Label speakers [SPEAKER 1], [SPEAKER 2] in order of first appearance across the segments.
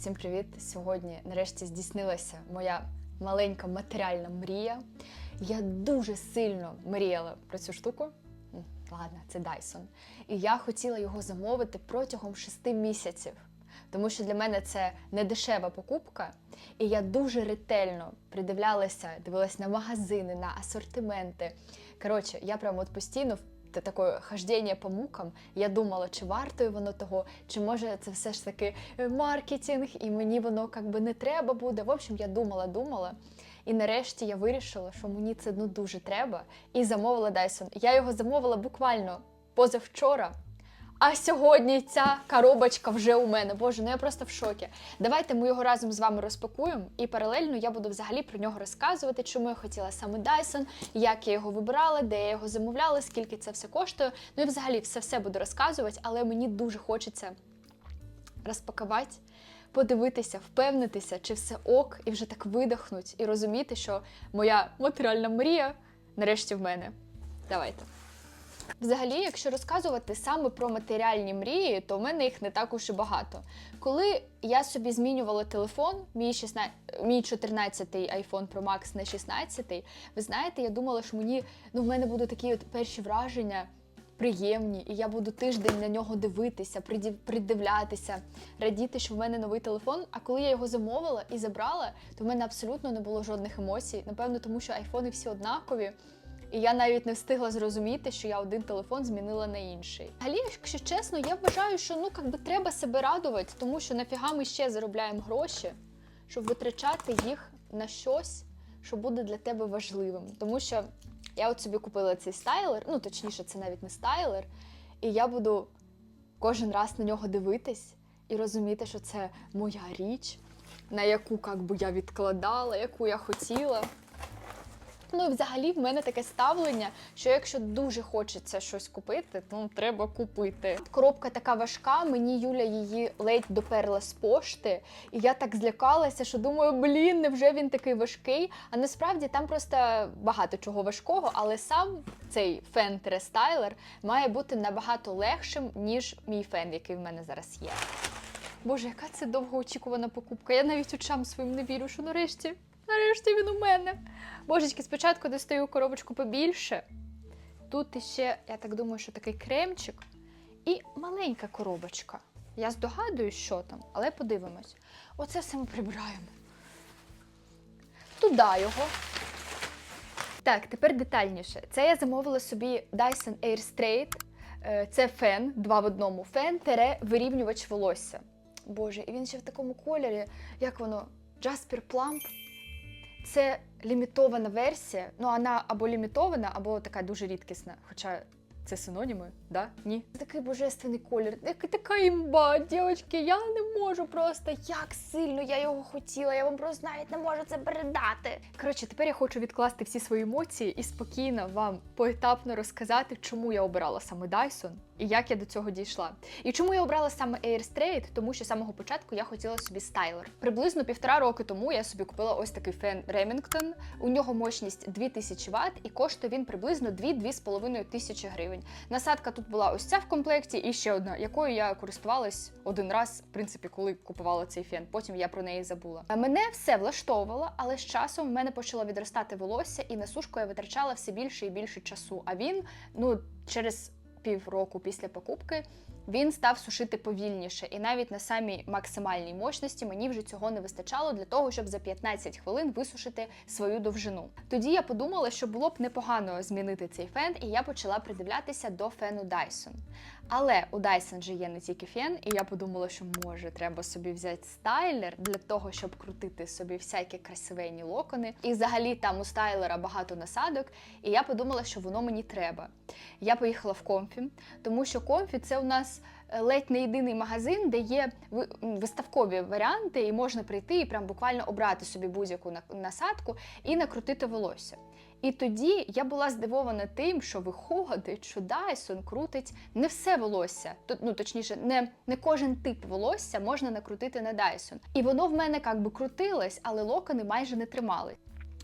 [SPEAKER 1] Всім привіт! Сьогодні нарешті здійснилася моя маленька матеріальна мрія. Я дуже сильно мріяла про цю штуку. Ладно, це Dyson. І я хотіла його замовити протягом шести місяців, тому що для мене це не дешева покупка. І я дуже ретельно придивлялася, дивилась на магазини, на асортименти. Коротше, я прямо от постійно та таке хождення по мукам. Я думала, чи вартою воно того, чи може це все ж таки е, маркетинг, і мені воно как би не треба буде. В общем, я думала, думала. І нарешті я вирішила, що мені це ну дуже треба, і замовила Dyson. Я його замовила буквально позавчора. А сьогодні ця коробочка вже у мене. Боже, ну я просто в шокі. Давайте ми його разом з вами розпакуємо, і паралельно я буду взагалі про нього розказувати, чому я хотіла саме Dyson, як я його вибирала, де я його замовляла, скільки це все коштує. Ну і взагалі все все буду розказувати, але мені дуже хочеться розпакувати, подивитися, впевнитися, чи все ок, і вже так видихнуть, і розуміти, що моя матеріальна мрія нарешті в мене. Давайте. Взагалі, якщо розказувати саме про матеріальні мрії, то в мене їх не так уж і багато. Коли я собі змінювала телефон, мій 16, мій 14-й iPhone Pro Max на 16-й, ви знаєте, я думала, що мені ну в мене будуть такі от перші враження приємні, і я буду тиждень на нього дивитися, придивлятися, радіти, що в мене новий телефон. А коли я його замовила і забрала, то в мене абсолютно не було жодних емоцій. Напевно, тому що айфони всі однакові. І я навіть не встигла зрозуміти, що я один телефон змінила на інший. Взагалі, якщо чесно, я вважаю, що ну як би треба себе радувати, тому що нафіга ми ще заробляємо гроші, щоб витрачати їх на щось, що буде для тебе важливим. Тому що я от собі купила цей стайлер, ну точніше, це навіть не стайлер, і я буду кожен раз на нього дивитись і розуміти, що це моя річ, на яку як я відкладала, яку я хотіла. Ну і взагалі в мене таке ставлення, що якщо дуже хочеться щось купити, ну треба купити. Коробка така важка, мені Юля її ледь доперла з пошти, і я так злякалася, що думаю, блін, невже він такий важкий? А насправді там просто багато чого важкого, але сам цей фен рестайлер має бути набагато легшим, ніж мій фен, який в мене зараз є. Боже, яка це довгоочікувана покупка. Я навіть очам своїм не вірю, що нарешті, нарешті він у мене. Божечки, спочатку достаю коробочку побільше. Тут іще, я так думаю, що такий кремчик і маленька коробочка. Я здогадуюсь, що там, але подивимось. Оце все ми прибираємо. Туди його. Так, тепер детальніше. Це я замовила собі Dyson Air Straight. Е, Це фен, два в одному. Фен тере вирівнювач волосся. Боже, і він ще в такому кольорі, як воно, Jasper Plump. Це лімітована версія. Ну, вона або лімітована, або така дуже рідкісна. Хоча це синоніми, да? Ні? Такий божественний колір, така імба, дівчатки, я не можу просто, як сильно я його хотіла, я вам просто навіть не можу це передати. Коротше, тепер я хочу відкласти всі свої емоції і спокійно вам поетапно розказати, чому я обирала саме Dyson і як я до цього дійшла. І чому я обрала саме Air Straight? Тому що з самого початку я хотіла собі стайлер. Приблизно півтора роки тому я собі купила ось такий фен Remington. У нього мощність 2000 Вт і коштує він приблизно 2-2,5 тисячі гривень. Насадка тут була ось ця в комплекті, і ще одна, якою я користувалась один раз, в принципі, коли купувала цей фен. Потім я про неї забула. Мене все влаштовувало, але з часом в мене почало відростати волосся, і на сушку я витрачала все більше і більше часу. А він, ну, через півроку після покупки він став сушити повільніше, і навіть на самій максимальній мощності мені вже цього не вистачало для того, щоб за 15 хвилин висушити свою довжину. Тоді я подумала, що було б непогано змінити цей фен, і я почала придивлятися до фену Dyson. Але у Dyson же є не тільки фен, і я подумала, що може треба собі взяти стайлер для того, щоб крутити собі всякі красивенні локони. І взагалі там у стайлера багато насадок, і я подумала, що воно мені треба. Я поїхала в Комфі, тому що Комфі це у нас е, ледь не єдиний магазин, де є виставкові варіанти, і можна прийти і прям буквально обрати собі будь-яку на- насадку і накрутити волосся. І тоді я була здивована тим, що виходить, що Dyson крутить не все волосся, ну точніше, не, не кожен тип волосся можна накрутити на Dyson. І воно в мене як би крутилось, але локони майже не тримали.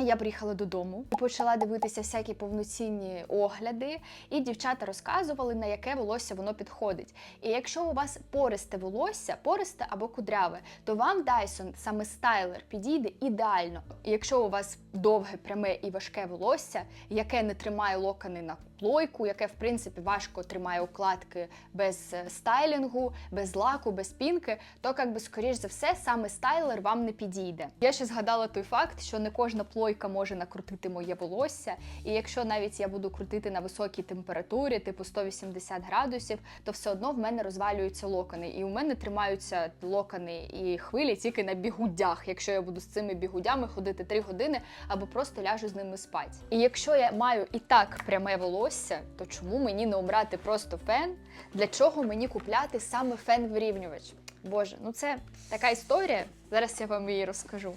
[SPEAKER 1] Я приїхала додому і почала дивитися всякі повноцінні огляди, і дівчата розказували, на яке волосся воно підходить. І якщо у вас пористе волосся, пористе або кудряве, то вам Dyson саме стайлер підійде ідеально. І якщо у вас довге, пряме і важке волосся, яке не тримає локони на плойку, яке в принципі важко тримає укладки без е, стайлінгу, без лаку, без пінки, то як би скоріш за все саме стайлер вам не підійде. Я ще згадала той факт, що не кожна плойка може накрутити моє волосся, і якщо навіть я буду крутити на високій температурі, типу 180 градусів, то все одно в мене розвалюються локони. І у мене тримаються локони і хвилі тільки на бігудях, якщо я буду з цими бігудями ходити 3 години або просто ляжу з ними спати. І якщо я маю і так пряме волосся, то чому мені не обрати просто фен? Для чого мені купляти саме фен-вирівнювач? Боже, ну це така історія. Зараз я вам її розкажу.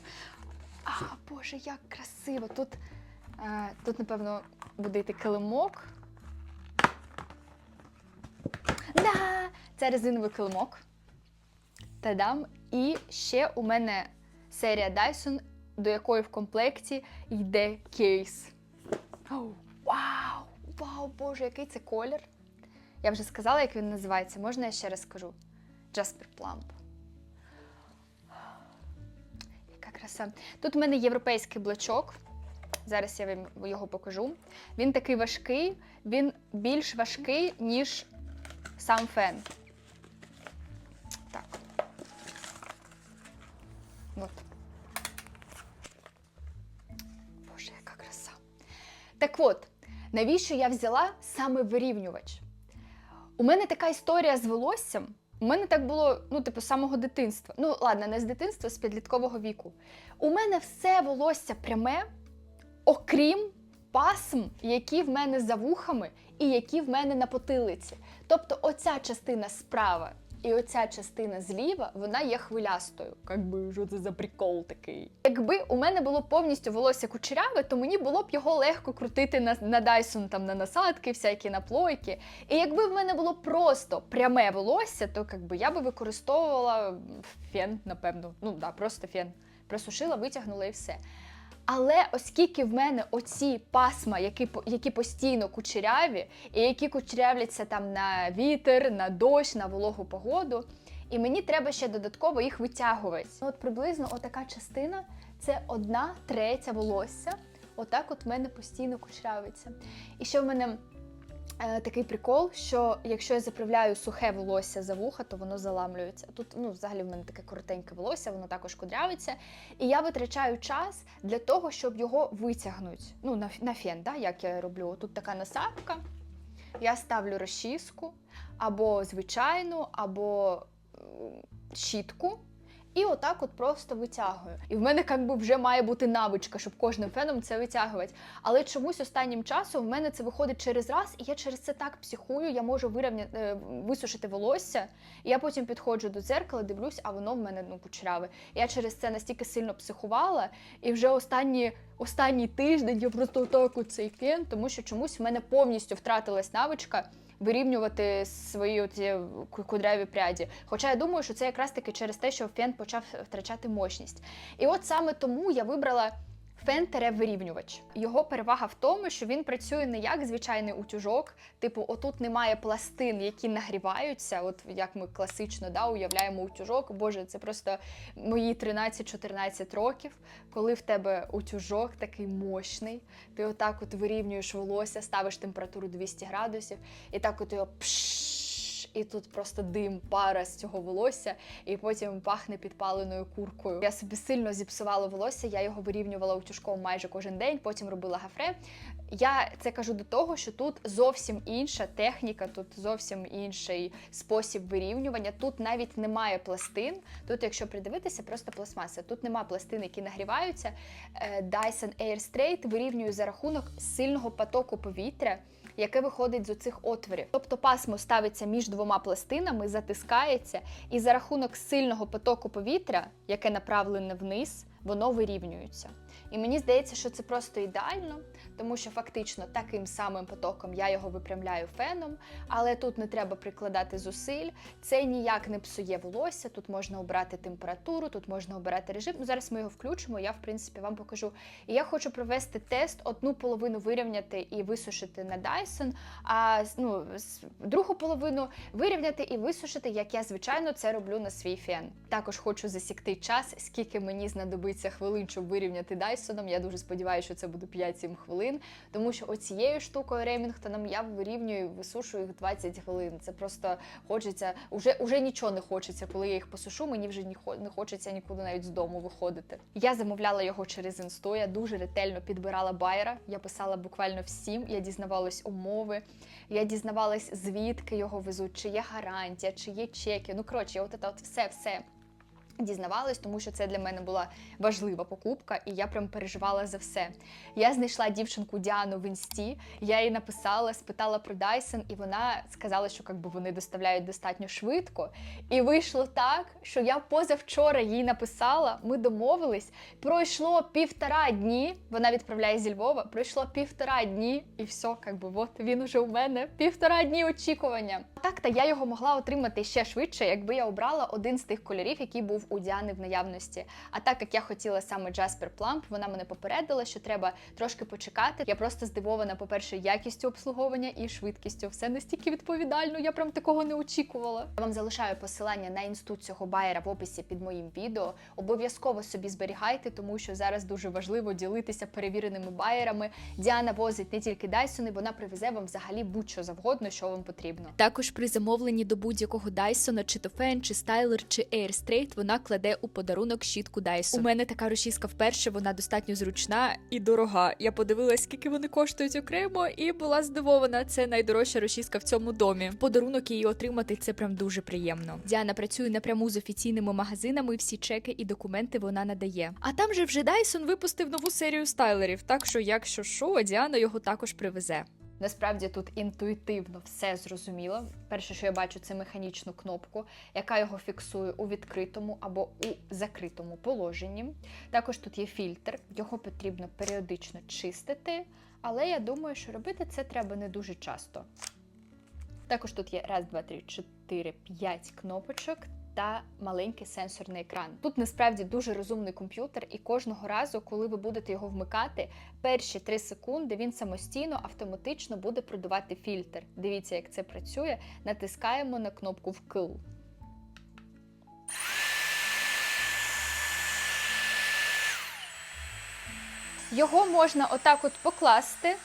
[SPEAKER 1] А, Боже, як красиво! Тут, е, тут напевно, буде йти килимок. Да! Це резиновий килимок. Та-дам! І ще у мене серія Dyson, до якої в комплекті йде кейс. Оу, Вау! Вау, Боже, який це колір! Я вже сказала, як він називається. Можна я ще раз скажу? Jasper Plump. Яка краса. Тут у мене європейський блочок. Зараз я вам його покажу. Він такий важкий, він більш важкий, ніж сам фен. Так. От. Боже, яка краса. Так от, навіщо я взяла саме вирівнювач? У мене така історія з волоссям. У мене так було, ну, типу, з самого дитинства. Ну, ладно, не з дитинства, з підліткового віку. У мене все волосся пряме, окрім пасм, які в мене за вухами і які в мене на потилиці. Тобто, оця частина справа і оця частина зліва, вона є хвилястою. Як би, що це за прикол такий? Якби у мене було повністю волосся кучеряве, то мені було б його легко крутити на, на Dyson, там на насадки, всякі на плойки. І якби в мене було просто пряме волосся, то якби я би використовувала фен, напевно. Ну да, просто фен. Просушила, витягнула і все. Але оскільки в мене оці пасма, які, які постійно кучеряві, і які кучерявляться там на вітер, на дощ, на вологу погоду, і мені треба ще додатково їх витягувати. Ну, От приблизно отака частина це одна третя волосся. Отак от в мене постійно кучерявиться. І ще в мене такий прикол, що якщо я заправляю сухе волосся за вуха, то воно заламлюється. Тут ну, взагалі в мене таке коротеньке волосся, воно також кудрявиться. І я витрачаю час для того, щоб його витягнути. Ну, на, на фен, да, як я роблю. Тут така насадка. Я ставлю розчіску або звичайну, або е, щітку. І отак от просто витягую. І в мене як би вже має бути навичка, щоб кожним феном це витягувати. Але чомусь останнім часом в мене це виходить через раз, і я через це так психую, я можу вирівняти, е, висушити волосся. І я потім підходжу до дзеркала, дивлюсь, а воно в мене ну кучеряве. Я через це настільки сильно психувала, і вже останні, останній тиждень я просто отак от цей фен, тому що чомусь в мене повністю втратилась навичка. Вирівнювати свої оці кудряві пряді. Хоча я думаю, що це якраз таки через те, що фен почав втрачати мощність. І от саме тому я вибрала фен вирівнювач. Його перевага в тому, що він працює не як звичайний утюжок, типу, отут немає пластин, які нагріваються, от як ми класично да, уявляємо утюжок. Боже, це просто мої 13-14 років, коли в тебе утюжок такий мощний. Ти отак от вирівнюєш волосся, ставиш температуру 200 градусів, і так от його пш, і тут просто дим, пара з цього волосся, і потім пахне підпаленою куркою. Я собі сильно зіпсувала волосся, я його вирівнювала утюжком майже кожен день, потім робила гафре. Я це кажу до того, що тут зовсім інша техніка, тут зовсім інший спосіб вирівнювання. Тут навіть немає пластин. Тут, якщо придивитися, просто пластмаса. Тут нема пластин, які нагріваються. Е, Dyson Air Straight вирівнює за рахунок сильного потоку повітря. Яке виходить з оцих отворів. Тобто пасмо ставиться між двома пластинами, затискається, і за рахунок сильного потоку повітря, яке направлене вниз, воно вирівнюється. І мені здається, що це просто ідеально, тому що фактично таким самим потоком я його випрямляю феном, але тут не треба прикладати зусиль. Це ніяк не псує волосся. Тут можна обрати температуру, тут можна обирати режим. Ну, зараз ми його включимо. Я в принципі вам покажу. І я хочу провести тест, одну половину вирівняти і висушити на Dyson, а ну, другу половину вирівняти і висушити, як я звичайно це роблю на свій фен. Також хочу засікти час, скільки мені знадобиться хвилин, щоб вирівняти Дайсоном. Я дуже сподіваюся, що це буде 5-7 хвилин, тому що оцією штукою Ремінгтоном я вирівнюю, висушую їх 20 хвилин. Це просто хочеться, уже, уже нічого не хочеться, коли я їх посушу. Мені вже не хочеться нікуди навіть з дому виходити. Я замовляла його через інсту. Я дуже ретельно підбирала байера. Я писала буквально всім. Я дізнавалась умови. Я дізнавалась, звідки його везуть, чи є гарантія, чи є чеки. Ну коротше, от це от все, все. Дізнавалась, тому що це для мене була важлива покупка, і я прям переживала за все. Я знайшла дівчинку Діану в інсті, я їй написала, спитала про Dyson, і вона сказала, що якби вони доставляють достатньо швидко. І вийшло так, що я позавчора їй написала, ми домовились. Пройшло півтора дні. Вона відправляє зі Львова. Пройшло півтора дні, і все, якби от він уже у мене. Півтора дні очікування. Так, та я його могла отримати ще швидше, якби я обрала один з тих кольорів, який був у Діани в наявності. А так як я хотіла саме Jasper Plump, вона мене попередила, що треба трошки почекати. Я просто здивована, по-перше, якістю обслуговування і швидкістю. Все настільки відповідально, я прям такого не очікувала. Я вам залишаю посилання на інститут цього байера в описі під моїм відео. Обов'язково собі зберігайте, тому що зараз дуже важливо ділитися перевіреними байерами. Діана возить не тільки Дайсони, вона привезе вам взагалі будь-що завгодно, що вам потрібно.
[SPEAKER 2] Також при замовленні до будь-якого Дайсона, чи то фен, чи стайлер, чи Air Straight, вона кладе у подарунок щітку Dyson. У мене така розчіска вперше, вона достатньо зручна і дорога. Я подивилась, скільки вони коштують окремо, і була здивована. Це найдорожча розчіска в цьому домі. В Подарунок її отримати це прям дуже приємно. Діана працює напряму з офіційними магазинами. Всі чеки і документи вона надає. А там же вже Dyson випустив нову серію стайлерів. Так що, якщо що, Діана його також привезе.
[SPEAKER 1] Насправді тут інтуїтивно все зрозуміло. Перше, що я бачу, це механічну кнопку, яка його фіксує у відкритому або у закритому положенні. Також тут є фільтр, його потрібно періодично чистити, але я думаю, що робити це треба не дуже часто. Також тут є раз, два, три, чотири, п'ять кнопочок. Та маленький сенсорний екран. Тут насправді дуже розумний комп'ютер, і кожного разу, коли ви будете його вмикати, перші 3 секунди він самостійно автоматично буде продавати фільтр. Дивіться, як це працює. Натискаємо на кнопку вкл. Його можна отак от покласти.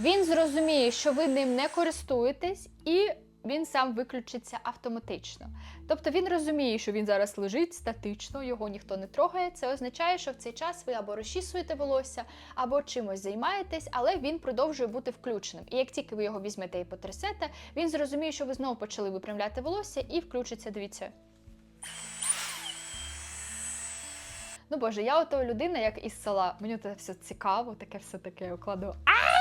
[SPEAKER 1] Він зрозуміє, що ви ним не користуєтесь, і він сам виключиться автоматично. Тобто він розуміє, що він зараз лежить статично, його ніхто не трогає. Це означає, що в цей час ви або розчісуєте волосся, або чимось займаєтесь, але він продовжує бути включеним. І як тільки ви його візьмете і потрясете, він зрозуміє, що ви знову почали випрямляти волосся і включиться. Дивіться. Ну боже, я ото людина, як із села. Мені це все цікаво, таке все таке укладу. А!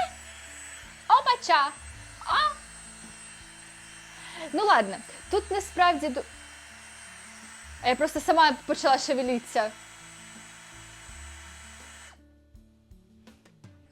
[SPEAKER 1] Ну ладно, тут насправді. А Я просто сама почала шевелитися.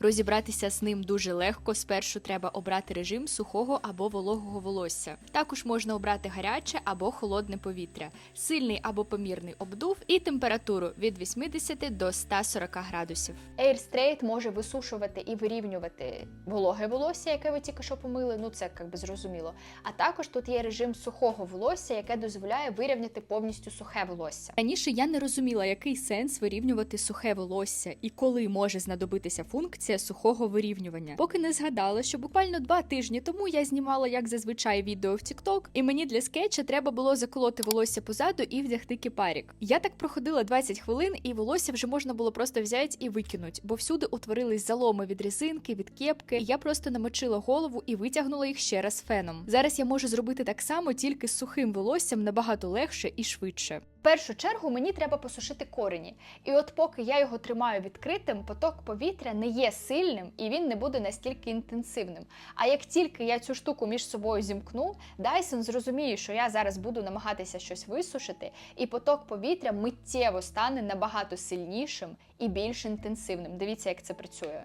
[SPEAKER 2] Розібратися з ним дуже легко. Спершу треба обрати режим сухого або вологого волосся. Також можна обрати гаряче або холодне повітря, сильний або помірний обдув і температуру від 80 до 140 градусів.
[SPEAKER 1] Air Straight може висушувати і вирівнювати вологе волосся, яке ви тільки що помили. Ну це як би зрозуміло. А також тут є режим сухого волосся, яке дозволяє вирівняти повністю сухе волосся.
[SPEAKER 2] Раніше я не розуміла, який сенс вирівнювати сухе волосся і коли може знадобитися функція сухого вирівнювання. Поки не згадала, що буквально два тижні тому я знімала, як зазвичай, відео в TikTok, і мені для скетча треба було заколоти волосся позаду і вдягти кипарік. Я так проходила 20 хвилин, і волосся вже можна було просто взяти і викинути, бо всюди утворились заломи від резинки, від кепки. І я просто намочила голову і витягнула їх ще раз феном. Зараз я можу зробити так само, тільки з сухим волоссям набагато легше і швидше.
[SPEAKER 1] Першу чергу мені треба посушити корені. І от поки я його тримаю відкритим, поток повітря не є сильним і він не буде настільки інтенсивним. А як тільки я цю штуку між собою зімкну, Dyson зрозуміє, що я зараз буду намагатися щось висушити, і поток повітря миттєво стане набагато сильнішим і більш інтенсивним. Дивіться, як це працює.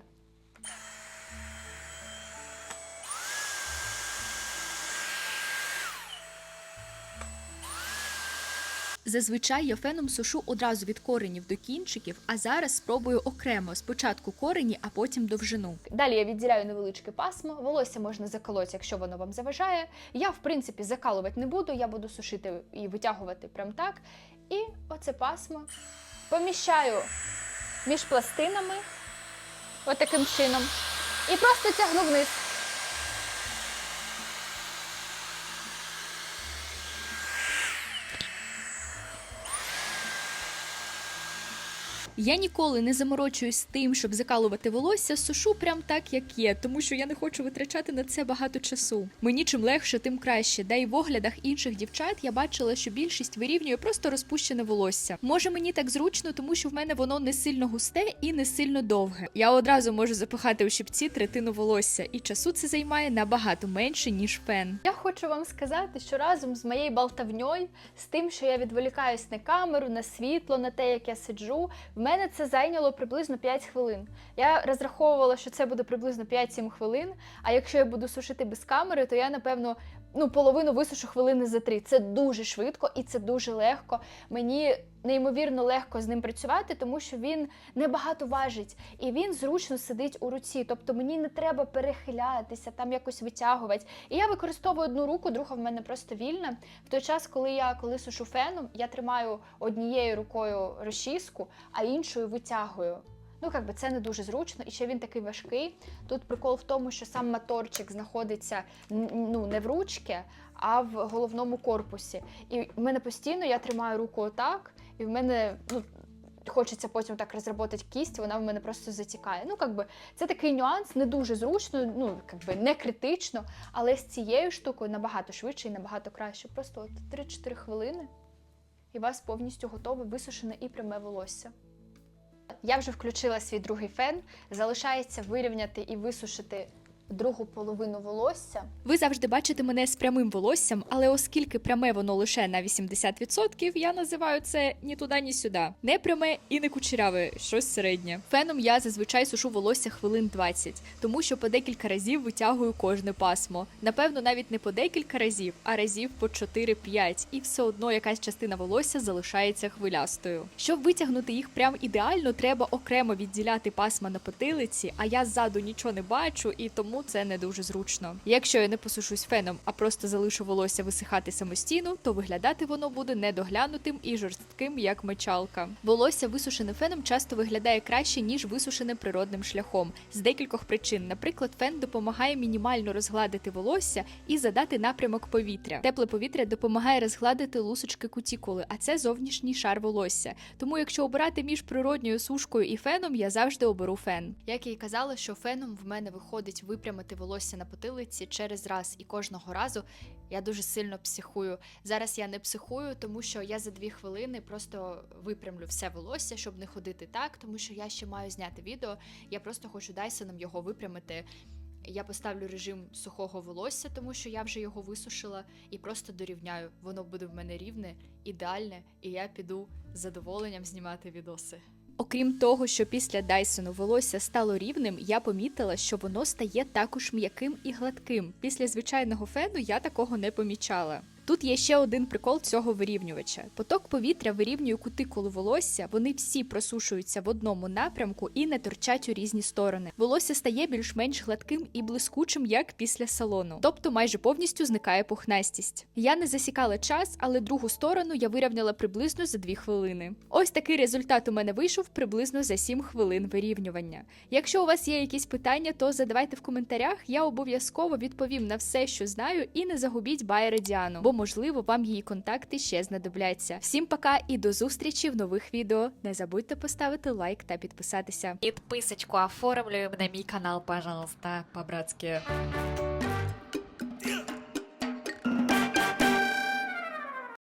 [SPEAKER 2] Зазвичай я феном сушу одразу від коренів до кінчиків, а зараз спробую окремо спочатку корені, а потім довжину.
[SPEAKER 1] Далі я відділяю невеличке пасмо. Волосся можна заколоти, якщо воно вам заважає. Я, в принципі, закалувати не буду, я буду сушити і витягувати прям так. І оце пасмо поміщаю між пластинами, отаким чином, і просто тягну вниз.
[SPEAKER 2] Я ніколи не заморочуюсь тим, щоб закалувати волосся, сушу прям так, як є, тому що я не хочу витрачати на це багато часу. Мені чим легше, тим краще. Да й в оглядах інших дівчат я бачила, що більшість вирівнює просто розпущене волосся. Може мені так зручно, тому що в мене воно не сильно густе і не сильно довге. Я одразу можу запихати у щипці третину волосся, і часу це займає набагато менше ніж фен.
[SPEAKER 1] Я хочу вам сказати, що разом з моєю болтавньою, з тим, що я відволікаюсь на камеру, на світло, на те, як я сиджу, в мене це зайняло приблизно 5 хвилин. Я розраховувала, що це буде приблизно 5-7 хвилин. А якщо я буду сушити без камери, то я напевно ну половину висушу хвилини за три. Це дуже швидко і це дуже легко. Мені неймовірно легко з ним працювати, тому що він небагато важить і він зручно сидить у руці. Тобто мені не треба перехилятися, там якось витягувати. І я використовую одну руку, друга в мене просто вільна. В той час, коли я коли сушу феном, я тримаю однією рукою розчіску, а іншою витягую. Ну, якби це не дуже зручно, і ще він такий важкий. Тут прикол в тому, що сам моторчик знаходиться ну, не в ручці, а в головному корпусі. І в мене постійно я тримаю руку отак, і в мене ну, хочеться потім так розроботати кість, вона в мене просто затікає. Ну, якби це такий нюанс, не дуже зручно, ну якби не критично, але з цією штукою набагато швидше і набагато краще. Просто от 3-4 хвилини, і вас повністю готове висушене і пряме волосся. Я вже включила свій другий фен. Залишається вирівняти і висушити другу половину волосся.
[SPEAKER 2] Ви завжди бачите мене з прямим волоссям, але оскільки пряме воно лише на 80%, я називаю це ні туди, ні сюди. Не пряме і не кучеряве, щось середнє. Феном я зазвичай сушу волосся хвилин 20, тому що по декілька разів витягую кожне пасмо. Напевно, навіть не по декілька разів, а разів по 4-5, і все одно якась частина волосся залишається хвилястою. Щоб витягнути їх прям ідеально, треба окремо відділяти пасма на потилиці, а я ззаду нічого не бачу, і тому це не дуже зручно. Якщо я не посушусь феном, а просто залишу волосся висихати самостійно, то виглядати воно буде недоглянутим і жорстким, як мочалка. Волосся висушене феном часто виглядає краще ніж висушене природним шляхом з декількох причин. Наприклад, фен допомагає мінімально розгладити волосся і задати напрямок повітря. Тепле повітря допомагає розгладити лусочки кутікули, а це зовнішній шар волосся. Тому, якщо обирати між природньою сушкою і феном, я завжди оберу фен. Як я й казала, що феном в мене виходить випрямити волосся на потилиці через раз, і кожного разу я дуже сильно психую. Зараз я не психую, тому що я за дві хвилини просто випрямлю все волосся, щоб не ходити так, тому що я ще маю зняти відео. Я просто хочу Дайсоном його випрямити. Я поставлю режим сухого волосся, тому що я вже його висушила, і просто дорівняю. Воно буде в мене рівне, ідеальне, і я піду з задоволенням знімати відоси. Окрім того, що після Дайсону волосся стало рівним, я помітила, що воно стає також м'яким і гладким. Після звичайного фену я такого не помічала. Тут є ще один прикол цього вирівнювача. Поток повітря вирівнює кутикулу волосся, вони всі просушуються в одному напрямку і не торчать у різні сторони. Волосся стає більш-менш гладким і блискучим, як після салону, тобто майже повністю зникає пухнастість. Я не засікала час, але другу сторону я вирівняла приблизно за 2 хвилини. Ось такий результат у мене вийшов приблизно за 7 хвилин вирівнювання. Якщо у вас є якісь питання, то задавайте в коментарях. Я обов'язково відповім на все, що знаю, і не загубіть Байредіану, бо можливо вам її контакти ще знадобляться. Всім пока і до зустрічі в нових відео. Не забудьте поставити лайк та підписатися.
[SPEAKER 3] Підписочку оформлюємо на мій канал, пожалуйста, по-братськи.